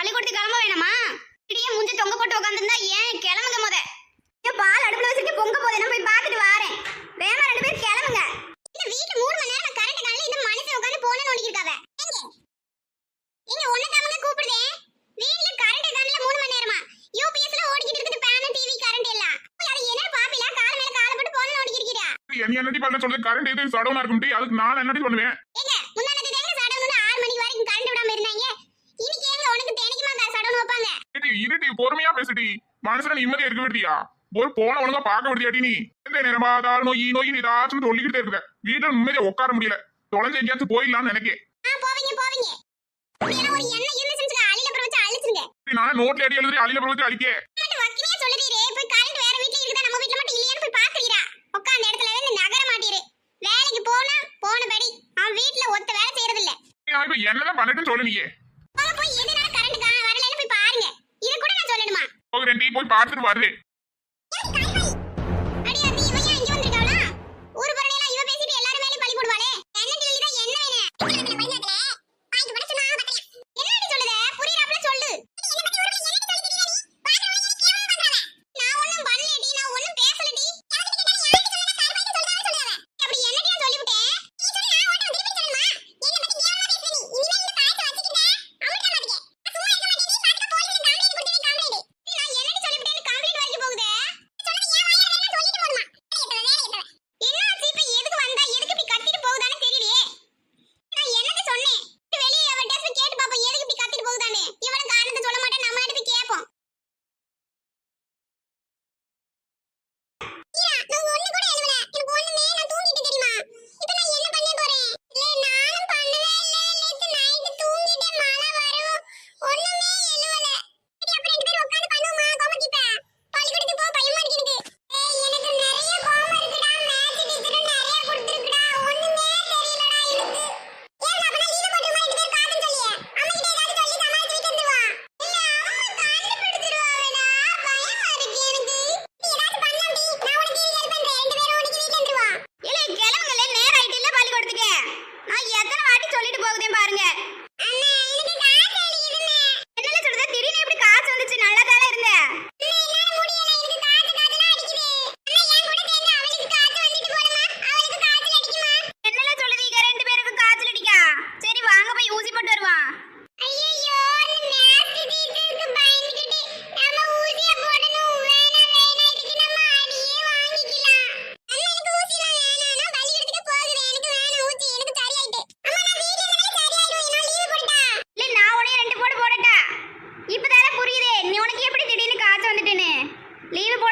பள்ளிக்கூடத்துக்கு கிளம்ப வேணாமா? இப்படியே முஞ்சி தொங்க போட்டு உட்காந்துருந்தா ஏன் கிளம்புங்க முத? ஏன் பால் அடுப்புல வச்சுட்டு பொங்க போதே போய் பார்த்துட்டு வாரேன். வேமா ரெண்டு பேரும் கிளம்புங்க. இந்த வீட்டு மூணு மணி நேரம் கரண்ட் காலையில இந்த மனுஷன் உட்காந்து போன நோண்டிக்கிருக்காவ நீங்க ஒண்ணு தாமங்க கூப்பிடுதே. வீட்ல கரண்ட் காலையில மூணு மணி நேரமா? யூபிஎஸ்ல ஓடிக்கிட்டு இருக்குது பேனல் டிவி கரண்ட் எல்லாம். அது என்ன பாப்பில? கால மேல கால போட்டு போன நோண்டிக்கிறீரா என்ன என்னடி பண்ண சொல்றது? கரண்ட் எதுவும் சடவுனா இருக்கும் அதுக்கு நான் என்னடி பண்ணுவேன்? இருடி பொறுமையா பேசுடி. மனசுல நிம்மதியா இருக்க விடுதியா ஒரு போன ஒழுங்கா பார்க்க விடுதியாடி நீ? எந்த நேரம் பார்த்தாலும் நோய் நோய் ஏதாச்சும் சொல்லிக்கிட்டே இருக்க. வீட்டுல நிம்மதியா உட்கார முடியல. தொலைஞ்சு எங்கேயாச்சும் போயிடலாம்னு நினைக்கேன் ஆ போவீங்க போவீங்க. அப்படியே ஒரு எண்ணெய் இருந்துச்சுங்க அழில அப்புறம் வச்சு அழிச்சிருங்க நான் நோட்ல அடி எழுதி அழில பிரபத்தி அழிக்கே மட்டும் வக்கினியா சொல்லுறீரே போய் சொல்லணுமா போகிறேன் டீ போய் பார்த்துட்டு வருது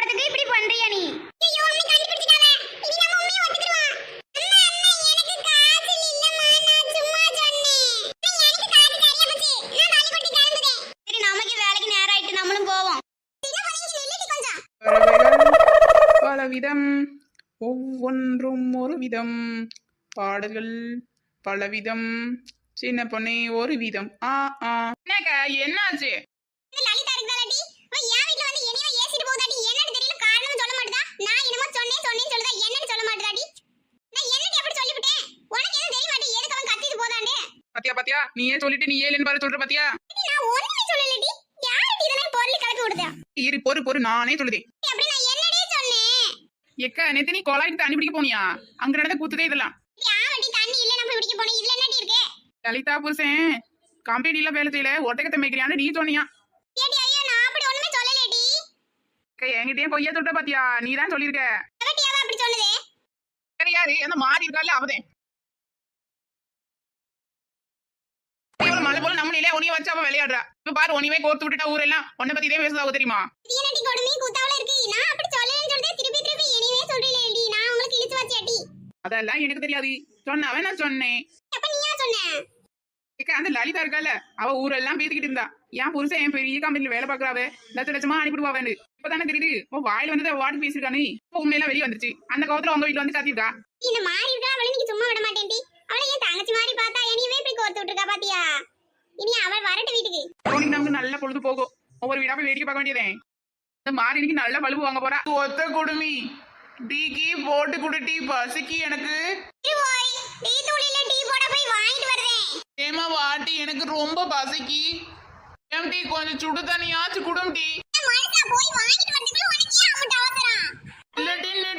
பண்ணீங்க நில்லுடி கொஞ்சம். பறவைகள் பலவிதம் ஒவ்வொன்றும் ஒரு விதம் பாடல்கள் பலவிதம் சின்ன பொண்ணே ஒரு விதம் ஆ ஆ. என்னக்கா என்னாச்சு இந்த லலிதா இருக்குதாலடி அவ என் வீட்ல வந்து என்னையோ ஏசிட்டு போகுதாடி என்னன்னு தெரியல காரணம் சொல்ல மாட்டதா நான் என்னமோ சொன்னேன் சொன்னேன்னு சொல்லுதா என்னன்னு சொல்ல மாட்டதாடி நான் என்னடி அப்படி சொல்லிவிட்டேன்? உனக்கு எதுவும் தெரிய மாட்டே எதுக்கு அவன் கத்திட்டு போதாண்டே பாத்தியா பாத்தியா? நீயே சொல்லிட்டு நீ ஏழுன்னு பாரு சொல்ற பாத்தியா? நான் ஒண்ணுமே சொல்லலடி. யாரடி இதெல்லாம் பொருள் கலப்பி விடுதா? இரு பொறு பொறு நானே சொல்லுதே. அப்படி நான் என்னடி சொன்னேன்? எக்கா நேத்து நீ கொலாய்க்கு தண்ணி பிடிக்க போனியா? அங்க நடந்த கூத்துதே இதெல்லாம். யாவடி தண்ணி இல்ல நம்ம பிடிக்க போனோம் இதுல என்னடி இருக்கு? லலிதா புருஷன் கம்பெனில வேலை செய்யல ஒட்டக்கத்தை மேய்க்கிறியான்னு நீ சொன்னியா. ஏடி ஐயோ நான் அப்படி ஒண்ணுமே சொல்லலடி. என்கிட்டயே பொய்யா சொல்ற பாத்தியா? நீ தான் அவ அப்படி சொன்னதே வேற யாரு? அந்த மாறி இருக்கால அவதே. இவ்வளவு மழை போல நம்ம நிலையா உனிய வச்சு அவ விளையாடுறா. இப்ப பாரு உனிவே கோர்த்து விட்டுட்டா ஊரெல்லாம். உன்னை பத்தி இதே பேசுதாவோ தெரியுமா? இது என்னடி கொடுமை கூத்தாவல இருக்கு. நான் அப்படி சொல்லலன்னு சொல்றதே திருப்பி திருப்பி என்னையே சொல்றீங்களேடி நான் உங்களுக்கு இழுத்து வச்சாட்டி அதெல்லாம் எனக்கு தெரியாது. சொன்னவன் நான் சொன்னேன். அப்ப நீயா சொன்ன? அந்த லலிதா இருக்கால அவ ஊரெல்லாம் பேசிக்கிட்டு இருந்தா. என் புருஷன் என் பெரிய கம்பெனில வேலை பாக்குறாவே லட்ச லட்சமா அனுப்பிடுவாவேன்னு இப்பதானே தெரியுது? உன் வாயில வந்து வாட்டு பேசிருக்கானே உண்மையெல்லாம் வெளியே வந்துருச்சு. அந்த கோவத்துல உங்க வீட்டுல வந்து கத்திருக்கா? இந்த மாறி இருக்கா? அவளை நீங்க சும்மா விட மாட்டேன் அவளை ஏன் தங்கச்சி மாதிரி பார்த்தா என்னையவே இப்படி கோர்த்து விட்டுருக்கா பாத்தியா? இனி அவள் வரட்டு வீட்டுக்கு. உனக்கு நமக்கு நல்ல பொழுது போகும். ஒவ்வொரு வீடா போய் வேடிக்கை பார்க்க வேண்டியதே. இந்த மாறினிக்கு நல்ல பழுப்பு வாங்க போறா. ஒத்த குடுமி. டீ கீ போட்டு குடு டீ பசிக்கு எனக்கு. வாங்கிட்டு வரேன் ஏமா வாட்டி எனக்கு ரொம்ப பசிக்கு. கொஞ்சம் சுடு தண்ணியாச்சு குடும் டீ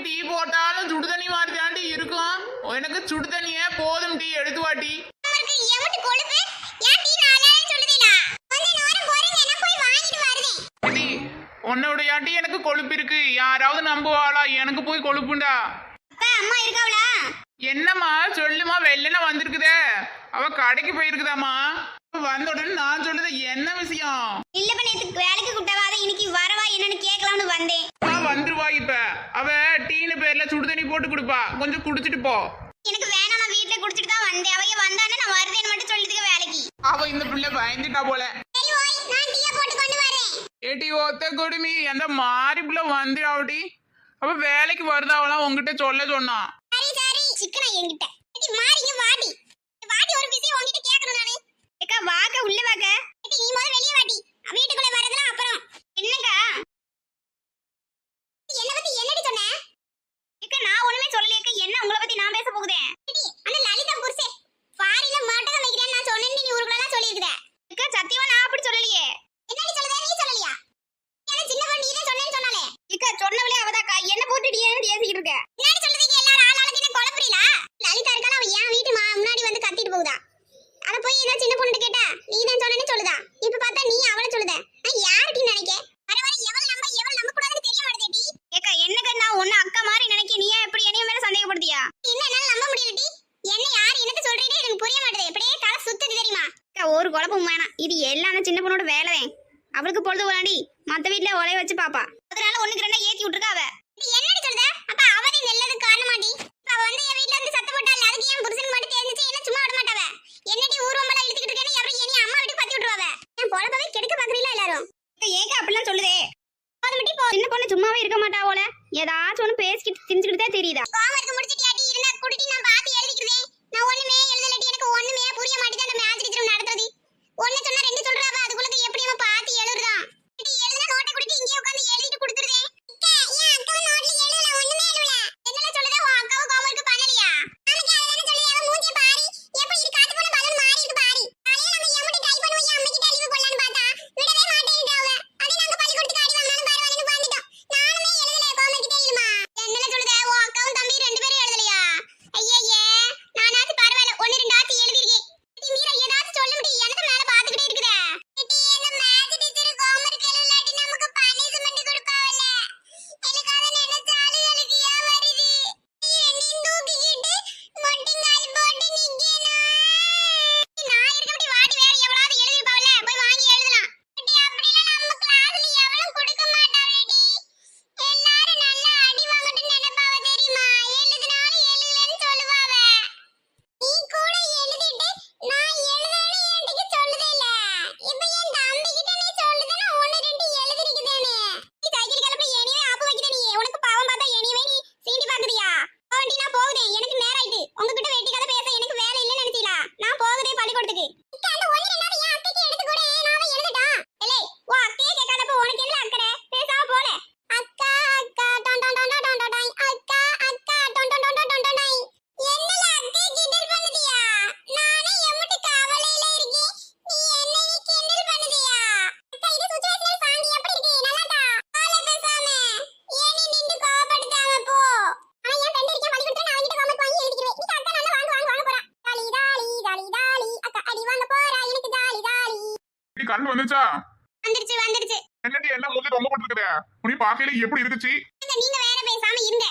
டீ போட்டாலும் சுடு தண்ணி மாதிரி தாண்டி இருக்கும். எனக்கு சுடு தண்ணியே போதும் டீ எடுத்து வாட்டி உன்னோடைய ஆண்டி எனக்கு கொழுப்பு இருக்கு. யாராவது நம்புவாளா? எனக்கு போய் கொழுப்புண்டா. அம்மா இருக்காவளா? என்னம்மா சொல்லுமா வெள்ளன வந்திருக்குதே. அவ கடைக்கு போயிருக்குதாம்மா. வந்தவுடன் நான் சொன்னது என்ன விஷயம்? இல்ல நேத்துக்கு வேலைக்கு கூட்டவா அதை இன்னைக்கு வரவா என்னன்னு கேட்கலாம்னு வந்தேன். நான் வந்துருவா இப்ப. அவ டீனு பேர்ல சுடு தண்ணி போட்டு கொடுப்பா. கொஞ்சம் குடிச்சிட்டு போ. எனக்கு வேணாம் நான் வீட்ல குடிச்சிட்டு தான் வந்தேன். அவங்க வந்தானே நான் வருதேன்னு மட்டும் சொல்லிட்டு வேலைக்கு. அவ இந்த பிள்ளை பயந்துட்டா போல. ஏடி ஒத்த குடுமி அந்த மாறி பிள்ளை வந்துடாவடி. அப்ப வேலைக்கு வருதாவெல்லாம் உங்ககிட்ட சொல்ல சொன்னான் சரி சரி. சிக்கனா என்கிட்ட. மாறிங்க மாடி ரிசல்ட் வந்துச்சா வந்துடுச்சு வந்துடுச்சு என்னடி என்ன மூஞ்சி ரொம்ப போட்டுருக்கற நீ பாக்கையில எப்படி இருந்துச்சு? நீங்க வேற பேசாம இருங்க.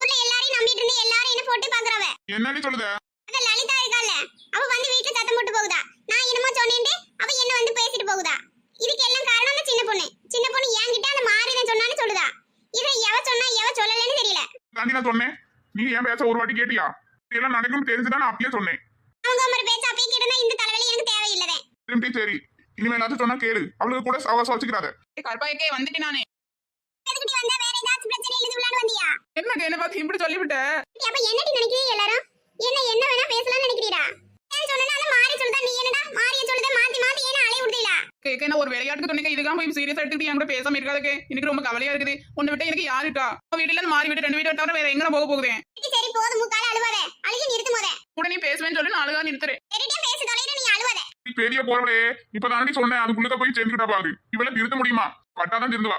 ஊர்ல எல்லாரையும் நம்பிட்டு இருந்து எல்லாரும் என்ன போட்டு பாக்குறவ? என்னடி சொல்லுத? அந்த லலிதா இருக்கால அவ வந்து வீட்ல சத்தம் போட்டு போகுதா? நான் என்னமோ சொன்னேன்டே அவ என்ன வந்து பேசிட்டு போகுதா? இதுக்கு எல்லாம் காரணம் அந்த சின்ன பொண்ணு. சின்ன பொண்ணு என்கிட்ட அந்த மாறிதான் சொன்னான்னு சொல்லுதா? இதை எவ சொன்னா எவ சொல்லலன்னு தெரியல. தாண்டி நான் சொன்னேன். நீ ஏன் பேச ஒரு வாட்டி கேட்டியா? இதெல்லாம் நடக்கும் தெரிஞ்சுதான் நான் அப்பயே சொன்னேன். அவங்க மாதிரி பேச அப்பயே கேட்டா இந்த தலைவலி எனக்கு தேவையில்லதே திரும்பி சரி. இனிமேலாச்சும் சொன்னா கேளு. அவளுக்கு கூட சவாசம் வச்சுக்கிறாத கற்பாய்க்கே வந்துட்டு நானே. என்னடி என்ன பார்த்து இப்படி சொல்லிவிட்ட? அப்ப என்னடி நினைக்கிறீங்க எல்லாரும்? என்ன என்ன வேணா பேசலாம்னு நினைக்கிறீடா? கேட்க ஒரு விளையாட்டுக்கு துணைக்க இதுக்காக போய் சீரியஸா எடுத்துக்கிட்டு என் கூட பேசாம இருக்காதுக்கு எனக்கு ரொம்ப கவலையா இருக்குது. உன்னை விட்டு எனக்கு யாருக்கா இருக்கா? வீட்டுல மாறி விட்டு ரெண்டு வீட்டை தவிர வேற எங்க போக போகுது. சரி போது முக்கால அழுவாத. அழுகி நிறுத்தும் போதே உடனே பேசுவேன்னு சொல்லி நான் அழுகா நிறுத்துறேன். பெரிய போறவளே இப்பதானே சொன்னேன் அதுக்குள்ளக்க போய் சேர்ந்துக்கிட்டா பாரு. இவளை திருத்த முடியுமா? பட்டாதான் திருந்துவா.